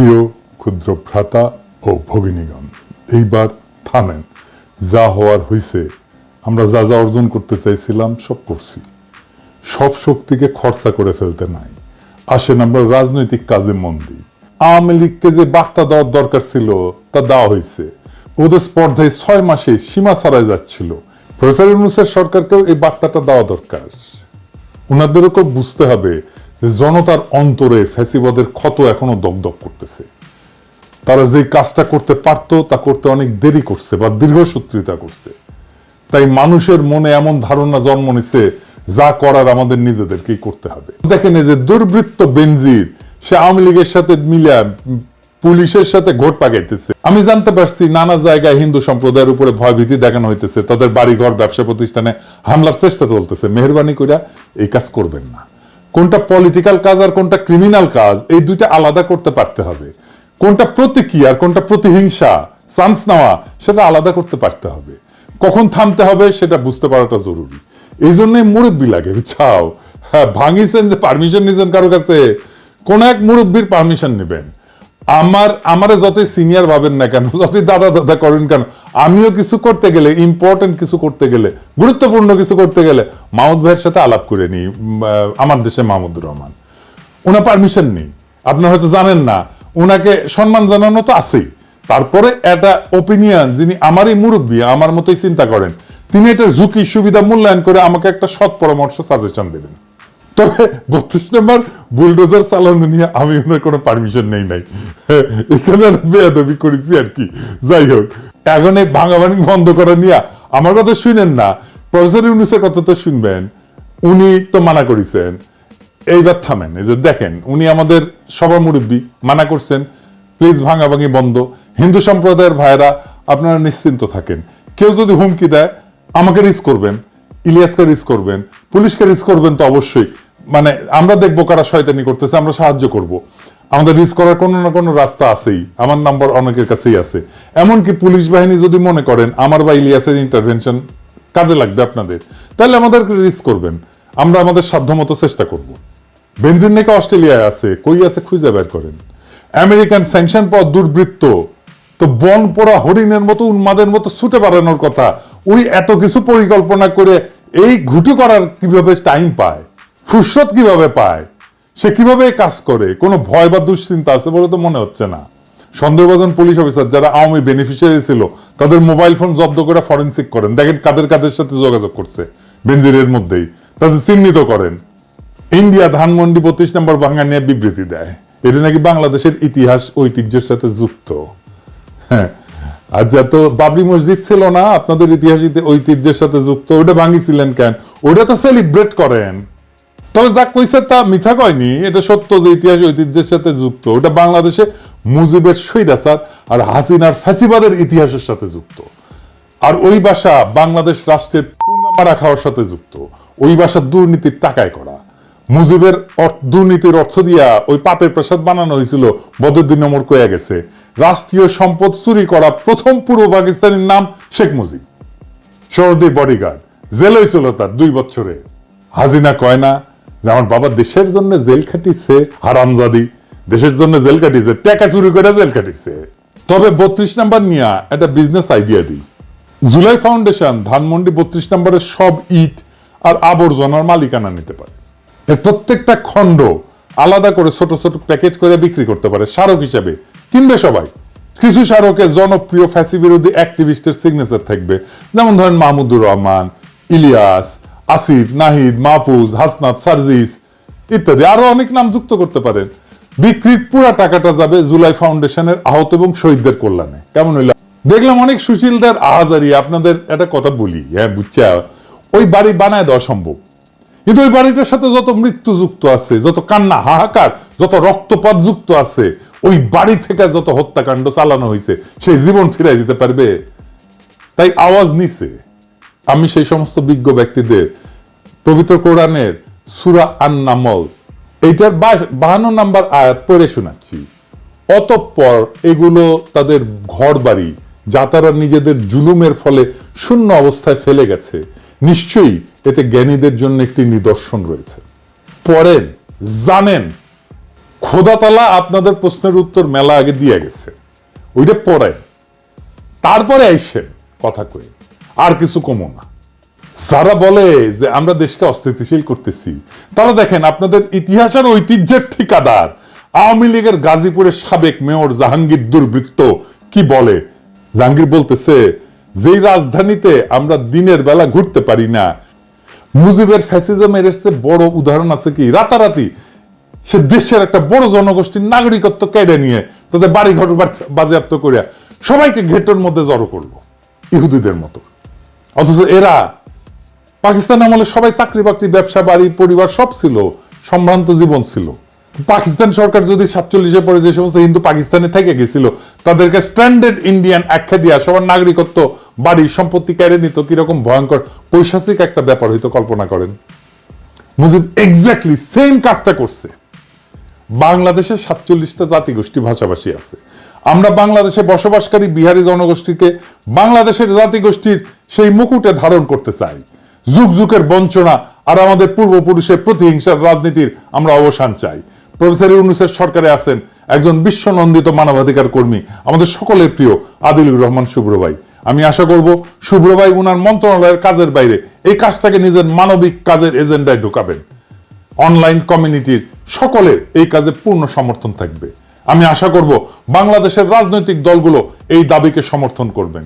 প্রিয় ক্ষুদ্র ভ্রাতা ও ভগিনীগণ, এইবার থামেন। যা হওয়ার হইছে, আমরা যা যা অর্জন করতে চাইছিলাম, সব করছি। সব শক্তিকে খরচা করে ফেলতে নাই। আসেন আমরা রাজনৈতিক কাজে মন দিই। আওয়ামী লীগকে যে বার্তা দেওয়ার দরকার ছিল, তা দেওয়া হয়েছে ওদের স্পর্ধায় ছয় মাসে সীমা ছাড়াই যাচ্ছিল। প্রফেসর ইউনুসের সরকারকেও এই বার্তাটা দেওয়া দরকার। ওনাদেরকেও বুঝতে হবে যে জনতার অন্তরে ফ্যাসিবাদের ক্ষত এখনও দগদগ করতেছে। তারা যে কাজটা করতে পারতো, তা করতে অনেক দেরি করছে বা দীর্ঘসূত্রিতা করছে। তাই মানুষের মনে এমন ধারণা জন্ম নিছে, যা করার আমাদের নিজেদেরকেই করতে হবে। দেখেন যে দুর্বৃত্ত বেনজির, সে আওয়ামী লীগের সাথে মিলা, পুলিশের সাথে ঘোট পাকাইতেছে আমি জানতে পারছি নানা জায়গায় হিন্দু সম্প্রদায়ের উপরে ভয়ভীতি দেখানো হইতেছে, তাদের বাড়িঘর, ব্যবসা প্রতিষ্ঠানে হামলার চেষ্টা চলতেছে। মেহরবানি করে এই কাজ করবেন না। কোনটা পলিটিক্যাল কাজ আর কোনটা ক্রিমিনাল কাজ, এই দুইটা আলাদা করতে পারতে হবে। কোনটা প্রতীকী আর কোনটা প্রতিহিংসা চান্স নেওয়া, সেটা আলাদা করতে পারতে হবে। কখন থামতে হবে সেটা বুঝতে পারাটা জরুরি। এই জন্যই মুরব্বী লাগে, বুঝছাও? হ্যাঁ ভাঙিছেন যে পারমিশন নিয়েছেন কারও কাছে, কোন এক মুরব্বীর পারমিশন নেবেন। আমার, আমারে যতই সিনিয়র ভাবেন না কেন, যতই দাদা দাদা করেন কেন আমিও কিছু করতে গেলে ইম্পর্টেন্ট কিছু করতে গেলে, গুরুত্বপূর্ণ কিছু করতে গেলে মাহমুদ ভাইয়ের সাথে আলাপ করে নিই আমার দেশে মাহমুদুর রহমান। ওনার পারমিশন নেই। আপনারা হয়তো জানেন না ওনাকে সম্মান জানানো তো আছেই। তারপরে একটা ওপিনিয়ন যিনি আমারই মুরব্বী, আমার মতোই চিন্তা করেন, তিনি এটা ঝুঁকি সুবিধা মূল্যায়ন করে আমাকে একটা সৎ পরামর্শ সাজেশন দেবেন। তবে বত্রিশ নম্বর বুলডোজার চালানো নিয়ে আমি ওনার কোনো পারমিশন নেই নাই। এখানে বেয়াদবি করেছি আর কি। যাই হোক। এখন এই ভাঙাভাঙি বন্ধ করা নিয়ে আমার কথা শুনেন না। প্রফেসর ইউনুসের কথা তো শুনবেন। উনি তো মানা করেছেন। এইবার থামেন, এই যে দেখেন, উনি আমাদের সবার মুরব্বী, মানা করছেন প্লিজ ভাঙাভাঙি বন্ধ। হিন্দু সম্প্রদায়ের ভাইরা আপনারা নিশ্চিন্ত থাকেন। কেউ যদি হুমকি দেয়, আমাকে রিস্ক করবেন, ইলিয়াসকে রিস্ক করবেন, পুলিশকে রিস্ক করবেন তো অবশ্যই। মানে আমরা দেখব কারা শয়তানি করতেছে, আমরা সাহায্য করব। আমাদের রিস্ক করার কোনো না কোনো রাস্তা আছেই। আমার নাম্বার অনেকের কাছেই আছে। এমনকি পুলিশ বাহিনী যদি মনে করেন, আমার বা ইলিয়াসের ইন্টারভেনশন কাজে লাগবে আপনাদের, তাহলে আমাদেরকে রিস্ক করবেন। আমরা আমাদের সাধ্যমতো চেষ্টা করব। বেনজিন নাকি অস্ট্রেলিয়ায় আছে, কই আছে খুঁজে বের করেন। আমেরিকান স্যাংশন পর দুর্বৃত্ত, তো বন পোড়া হরিণের মতো, উন্মাদের মতো ছুটে বেড়ানোর কথা, ওই এত কিছু পরিকল্পনা করে এই ঘুটু করার কীভাবে টাইম পায়? ফুরসত কীভাবে পায়? সে কীভাবে কাজ করে? কোনো ভয় বা দুশ্চিন্তা আছে বলে তো মনে হচ্ছে না। সন্দেহভাজন পুলিশ অফিসার যারা আওয়ামী বেনিফিশিয়ারি ছিল, তাদের মোবাইল ফোন জব্দ করে ফরেন্সিক করেন। দেখেন কাদের কাদের সাথে যোগাযোগ করছে বেঞ্জিরের মধ্যেই। তাদের চিহ্নিত করেন। ইন্ডিয়া ধানমন্ডি বত্রিশ নম্বর ভাঙা নিয়ে বিবৃতি দেয়। এটা নাকি বাংলাদেশের ইতিহাস, ঐতিহ্যের সাথে যুক্ত। হ্যাঁ আর যত বাবরি মসজিদ ছিল না? আপনাদের ইতিহাস, ঐতিহ্যের সাথে যুক্ত? ওটা ভাঙিছিলেন কেন? ওটা তো সেলিব্রেট করেন। তবে যা কইছে তা মিথ্যা কয়নি, এটা সত্য যে ইতিহাস ঐতিহ্যের সাথে যুক্ত। ওটা বাংলাদেশে মুজিবের স্বৈরাচার আর হাসিনার ফ্যাসিবাদের ইতিহাসের সাথে যুক্ত। আর ওই বাসা বাংলাদেশ রাষ্ট্রের পুঙ্গা মারা খাওয়ার সাথে যুক্ত। ওই বাসা দুর্নীতির টাকায় করা। মুজিবের দুর্নীতির অর্থ দিয়া ওই পাপের প্রসাদ বানানো হয়েছিল বদরদিন নম্বর কয়ে গেছে। রাষ্ট্রীয় সম্পদ চুরি করা প্রথম পূর্ব পাকিস্তানের নাম শেখ মুজিব। সরদি বডিগার্ড, জেল হয়েছিল তার দুই বছরে। হাজিনা কয় না যে আমার বাবা দেশের জন্য জেল খাটিছে হারামজাদি, দেশের জন্য জেল কাটিছে টাকা চুরি করে জেল কাটিছে তবে বত্রিশ নাম্বার নিয়ে একটা বিজনেস আইডিয়া দিই। জুলাই ফাউন্ডেশন ধানমন্ডি বত্রিশ নম্বরের সব ইট আর আবর্জনার মালিকানা নিতে পারে। এর প্রত্যেকটা খণ্ড আলাদা করে ছোট ছোট প্যাকেজ করে বিক্রি করতে পারে, স্মারক হিসাবে। কিনবে সবাই। কিছু স্মারকে জনপ্রিয় ফ্যাসি বিরোধী অ্যাক্টিভিস্টের সিগনেচার থাকবে। যেমন ধরেন মাহমুদুর রহমান, ইলিয়াস আসিফ, নাহিদ, মাহফুজ, হাসনাত, সার্জিস ইত্যাদি আরও অনেক নাম যুক্ত করতে পারেন। বিক্রির পুরা টাকাটা যাবে জুলাই ফাউন্ডেশনের আহত এবং শহীদদের কল্যাণে। কেমন হইল? দেখলাম অনেক সুশীলদের আহাজারি। আপনাদের একটা কথা বলি হ্যাঁ বুঝছা? ওই বাড়ি বানায় দেওয়া সম্ভব। কিন্তু ওই বাড়িটার সাথে যত মৃত্যু যুক্ত আছে, যত কান্না, হাহাকার, যত রক্তপাত যুক্ত আছে, ওই বাড়ি থেকে যত হত্যাকাণ্ড চালানো হয়েছে সেই জীবন ফিরাই দিতে পারবে? তাই আওয়াজ নিছে। আমি সেই সমস্ত বিজ্ঞ ব্যক্তিদের, পবিত্র কোরআনের সুরা আন নামল এইটার বাহান্ন নাম্বার আয়াত পড়ে শোনাচ্ছি। অতঃপর এগুলো তাদের ঘর বাড়ি যা তারা নিজেদের জুলুমের ফলে শূন্য অবস্থায় ফেলে গেছে। নিশ্চয়ই এতে জ্ঞানীদের জন্য একটি নিদর্শন রয়েছে। পড়েন, জানেন, খোদাতলা আপনাদের প্রশ্নের উত্তর মেলা আগে দিয়ে গেছে। ওইটা পড়েন। তারপরে আইসেন কথা কয়ে আর কিছু কমো না। যারা বলে যে আমরা দেশকে অস্থিতিশীল করতেছি, তারা দেখেন আপনাদের ইতিহাসের ঐতিহ্যের ঠিকাদার। আওয়ামী লীগের গাজীপুরের সাবেক মেয়র জাহাঙ্গীর দুর্বৃত্ত কি বলে? জাহাঙ্গীর বলতেছে, যেই রাজধানীতে আমরা দিনের বেলা ঘুরতে পারি না, মুজিবের ফ্যাসিজমের এর বড় উদাহরণ আছে কি? রাতারাতি সে দেশের একটা বড় জনগোষ্ঠীর নাগরিকত্ব কেড়ে নিয়ে তাদের বাড়ি ঘর বাজেয়াপ্ত করিয়া সবাইকে ঘেটের মধ্যে জড়ো করল, ইহুদিদের মতো। অথচ এরা, পাকিস্তান আমলে সবাই চাকরি বাকরি, ব্যবসা, বাড়ি, পরিবার সব ছিল, সম্ভ্রান্ত জীবন ছিল। পাকিস্তান সরকার যদি সাতচল্লিশে পরে যে সমস্ত হিন্দু পাকিস্তানে থেকে গেছিল, তাদেরকে স্ট্যান্ডার্ড ইন্ডিয়ান আখ্যা দিয়া সবার নাগরিকত্ব, বাড়ি, সম্পত্তি কেড়ে নিত, কীরকম ভয়ঙ্কর, পৈশাচিক একটা ব্যাপার হয়তো কল্পনা করেন। মুজিব এক্স্যাক্টলি সেম কাজটা করছে। বাংলাদেশে সাতচল্লিশটা জাতিগোষ্ঠী ভাষাভাষী আছে। আমরা বাংলাদেশে বসবাসকারী বিহারি জনগোষ্ঠীকে বাংলাদেশের জাতিগোষ্ঠীর সেই মুকুটে ধারণ করতে চাই। যুগ যুগের বঞ্চনা আর আমাদের পূর্বপুরুষের প্রতিহিংসার রাজনীতির আমরা অবসান চাই। প্রফেসর ইউনুসের সরকারে আছেন একজন বিশ্বনন্দিত মানবাধিকার কর্মী, আমাদের সকলের প্রিয় আদিলুর রহমান শুভ্র ভাই আমি আশা করব শুভ্র ভাই উনার মন্ত্রণালয়ের কাজের বাইরে এই কাজটাকে নিজের মানবিক কাজের এজেন্ডায় ঢুকাবেন। অনলাইন কমিউনিটির সকলের এই কাজে পূর্ণ সমর্থন থাকবে। আমি আশা করব বাংলাদেশের রাজনৈতিক দলগুলো এই দাবিকে সমর্থন করবেন।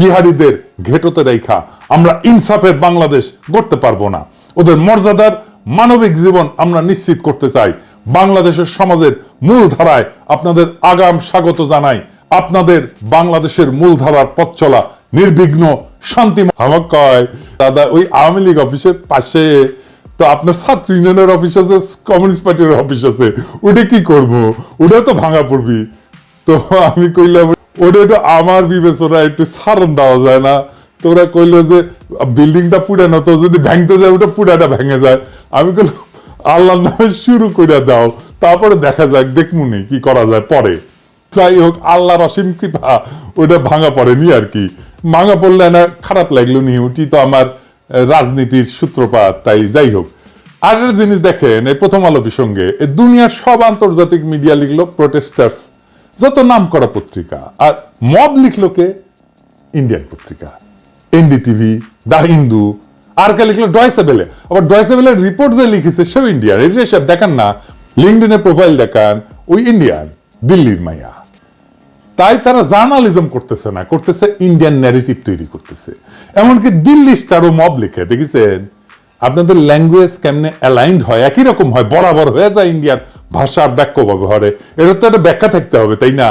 বিহারীদের ঘেটোতে রেখা আমরা ইনসাফের বাংলাদেশ গড়তে পারব না। ওদের মর্যাদার মানবিক জীবন আমরা নিশ্চিত করতে চাই। বাংলাদেশের সমাজের মূল ধারায় আপনাদের আগাম স্বাগত জানাই। আপনাদের বাংলাদেশের মূল ধারার পথ চলা নির্বিঘ্ন শান্তি আমার কয় দাদা ওই আওয়ামী লীগ অফিসের পাশে তো আপনার ছাত্র ইউনিয়নের অফিস আছে কমিউনিস্ট পার্টির অফিস আছে। ওটা কি করব? ওটা তো ভাঙা পড়বি। তো আমি কইলাম, ওটা একটু আমার বিবেচনা একটু সারণ দেওয়া যায় না। তো ওরা কইলো যে, বিল্ডিংটা পুরানো তো যদি ভাঙতে যায়, ওটা পুরাটা ভেঙে যায়। আমি কইলাম, আল্লাহর নামে শুরু করে দাও, তারপরে দেখা যাক দেখমুনি কি করা যায় পরে। যাই হোক, আল্লাহর অসীম কৃপা, ওটা ভাঙা পড়েনি আর কি। ভাঙা পড়লে না, খারাপ লাগল নি, ওটি তো আমার রাজনীতির সূত্রপাত, তাই যাই হোক। একটা জিনিস দেখেন, এই প্রথম আলো সঙ্গে দুনিয়ার সব আন্তর্জাতিক মিডিয়া লিখলো প্রোটেস্টার্স যত নাম করা পত্রিকা, আর মব লিখলো কে? ইন্ডিয়ান পত্রিকা। এনডিটিভি দা হিন্দু, আর কে লিখলো? ডয়সে বেলে আবার ডয়সে বেলের রিপোর্ট যে লিখেছে, সেও ইন্ডিয়ান এই সব দেখান না লিঙ্কডিনের প্রোফাইল দেখান, ওই ইন্ডিয়ান দিল্লির মাইয়া। তাই তারা জার্নালিজম করতেছে না, করতেছে ইন্ডিয়ান ন্যারেটিভ তৈরি করতেছে। এমনকি দিল্লি স্টারও মব লিখে, দেখেছেন? আপনাদের ল্যাঙ্গুয়েজ কেমনে অ্যালাইন্ড হয়, একই রকম হয়, বরাবর হয়ে যায় ইন্ডিয়ান ভাষার বাক্য ব্যবহারে। এটা তো একটা ব্যাখ্যা থাকতে হবে, তাই না?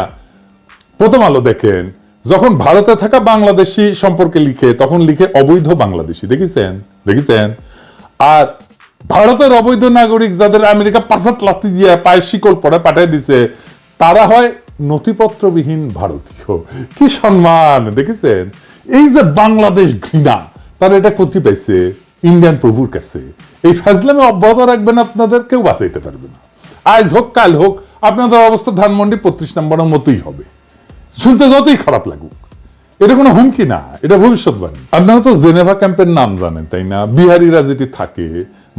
প্রথম আলো দেখেন, যখন ভারতে থাকা বাংলাদেশি সম্পর্কে লিখে, তখন লিখে অবৈধ বাংলাদেশি, দেখেছেন? দেখেছেন? আর ভারতের অবৈধ নাগরিক যাদের আমেরিকা পাঁচাত লাথি দিয়ে পায়ে শিকল পরে পাঠিয়ে দিছে, তারা হয় নথিপত্রবিহীন ভারতীয়। কি সম্মান, দেখেছেন? এই যে বাংলাদেশ ঘৃণা, তারা এটা কোথায় পাইছে ইন্ডিয়ান প্রভুর কাছে। এই ফাজলামে অব্যাহত রাখবেন আপনাদের, কেউ বাঁচাইতে পারবে না। আজ হোক, কাল হোক, আপনাদের অবস্থা ধানমন্ডি পঁচিশ নম্বরের মতোই হবে। শুনতে যতই খারাপ লাগুক, এটা কোনো হুমকি না, এটা ভবিষ্যৎবাণী। আপনারা তো জেনেভা ক্যাম্পের নাম জানেন, তাই না? বিহারিরা যেটি থাকে,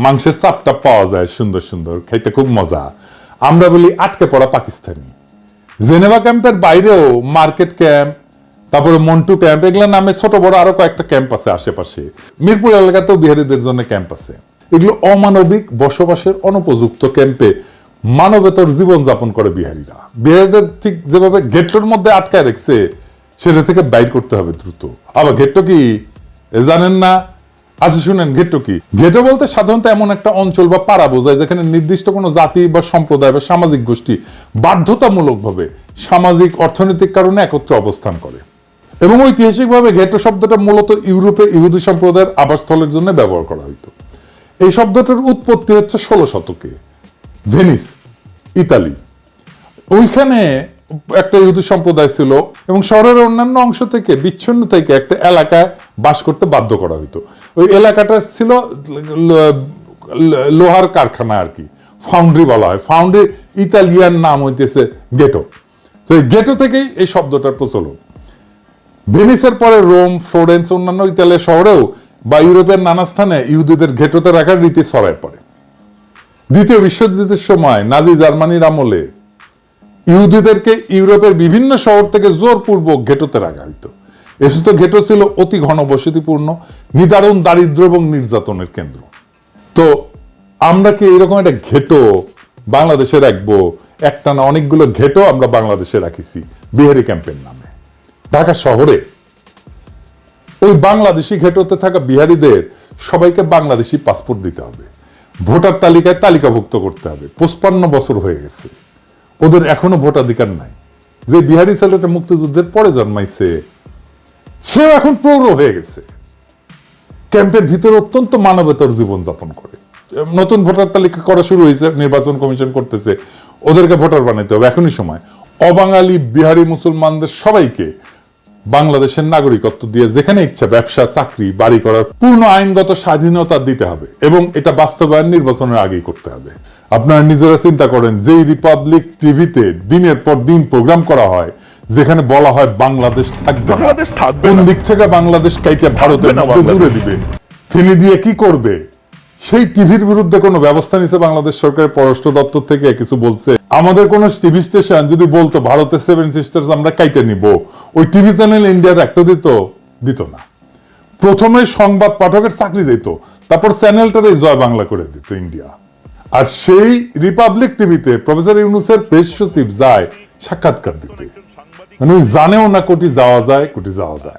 মাংসের চাপটা পাওয়া যায় সুন্দর সুন্দর, খাইতে খুব মজা। আমরা বলি আটকে পড়া পাকিস্তানি। জেনেভা ক্যাম্পের বাইরেও মার্কেট ক্যাম্প, তারপরে মন্টু ক্যাম্প এগুলো নামে ছোট বড় আরও কয়েকটা ক্যাম্প আছে আশেপাশে। মিরপুর এলাকাতেও বিহারিদের জন্য ক্যাম্প আছে। এগুলো অমানবিক বসবাসের অনুপযুক্ত ক্যাম্পে মানবেতর জীবন যাপন করে বিহারিরা। বিহারীদের ঠিক যেভাবে গেটটোর মধ্যে আটকায় রেখেছে, সেটা থেকে বাইর করতে হবে দ্রুত। আবার গেটটো কি জানেন না আচ্ছা শুনেন গেটো কি? গেটো বলতে সাধারণত এমন একটা অঞ্চল বা পাড়া বোঝায় যেখানে নির্দিষ্ট কোনো জাতি বা সম্প্রদায় বা সামাজিক গোষ্ঠী বাধ্যতামূলকভাবে সামাজিক অর্থনৈতিক কারণে একত্রে অবস্থান করে। এবং ঐতিহাসিকভাবে ঘেটো শব্দটা মূলত ইউরোপে ইহুদি সম্প্রদায়ের আবাসস্থলের জন্য ব্যবহার করা হতো এই শব্দটার উৎপত্তি হচ্ছে ষোলো শতকে। Venice, Italy. ওইখানে একটা ইহুদি সম্প্রদায় ছিল এবং শহরের অন্যান্য অংশ থেকে, বিচ্ছিন্ন থেকে একটা এলাকায় বাস করতে বাধ্য করা হতো ওই এলাকাটা ছিল লোহার কারখানা আর কি ফাউন্ড্রি বলা হয়। ফাউন্ড্রি ইতালিয়ান নাম হইতেছে গেটো তো এই গেটো থেকেই এই শব্দটার প্রচলন। ভেনিসের পরে রোম, ফ্লোরেন্স, অন্যান্য ইতালিয়া শহরেও বা ইউরোপের নানা স্থানে ইহুদিদের ঘেটোতে রাখার রীতি ছড়ায় পড়ে। দ্বিতীয় বিশ্বযুদ্ধের সময় নাজি জার্মানির আমলে ইহুদিদেরকে ইউরোপের বিভিন্ন শহর থেকে জোরপূর্বক ঘেটোতে রাখা হইতো। এসব ঘেটো ছিল অতি ঘনবসতিপূর্ণ, নিদারুণ দারিদ্র এবং নির্যাতনের কেন্দ্র। তো আমরা কি এরকম একটা ঘেটো বাংলাদেশে রাখব? একটা না অনেকগুলো ঘেটো আমরা বাংলাদেশে রাখিছি, বিহারি ক্যাম্পের নামে। ঢাকা শহরে ওই বাংলাদেশি ঘেটোতে থাকা বিহারীদের সবাইকে বাংলাদেশি পাসপোর্ট দিতে হবে। ভোটার তালিকায় তালিকাভুক্ত করতে হবে। পঁচপান্ন বছর হয়ে গেছে। ওদের এখনও ভোটাধিকার নাই। যে বিহারি ছেলেটা মুক্তিযুদ্ধের পরে জন্মাইছে সেও এখন প্রৌঢ় হয়ে গেছে। ক্যাম্পের ভিতরে অত্যন্ত মানবেতর জীবন যাপন করে। নতুন ভোটার তালিকা করা শুরু হয়েছে, নির্বাচন কমিশন করতেছে, ওদেরকে ভোটার বানাইতে হবে। এখনই সময়। অবাঙালি, বিহারি মুসলমানদের সবাইকে বাংলাদেশের নাগরিকত্ব দিয়ে যেখানে ইচ্ছা ব্যবসা, চাকরি, বাড়ি করার পূর্ণ আইনগত স্বাধীনতা দিতে হবে এবং এটা বাস্তবায়ন নির্বাচনের আগেই করতে হবে। আপনারা নিজেরা চিন্তা করেন, যেই রিপাবলিক টিভিতে দিনের পর দিন প্রোগ্রাম করা হয় যেখানে বলা হয় বাংলাদেশ থাকবে বাংলাদেশ থাকবে কোন দিক থেকে বাংলাদেশ কাইতে ভারতের মধ্যে জুড়ে দিবে? তিনি দিয়ে কি করবে? সেই টিভির বিরুদ্ধে কোনো ব্যবস্থা নিছে বাংলাদেশ সরকারের পররাষ্ট্র দপ্তর থেকে? কিছু বলছে? আমাদের কোন টিভি স্টেশন যদি বলতো ভারতের সেভেন সিস্টার্স আমরা কাইতে নিব। ওই টিভি চ্যানেল ইন্ডিয়ার একটা দিত দিত না। প্রথমে সংবাদ পাঠকের চাকরি দিত তারপর চ্যানেলটারে জয় বাংলা করে দিত ইন্ডিয়া। আর সেই রিপাবলিক টিভিতে প্রফেসর ইউনুসের প্রেস সচিব যায় সাক্ষাৎকার দিতে। মানে জানেও না কোটি যাওয়া যায় কোটি যাওয়া যায়।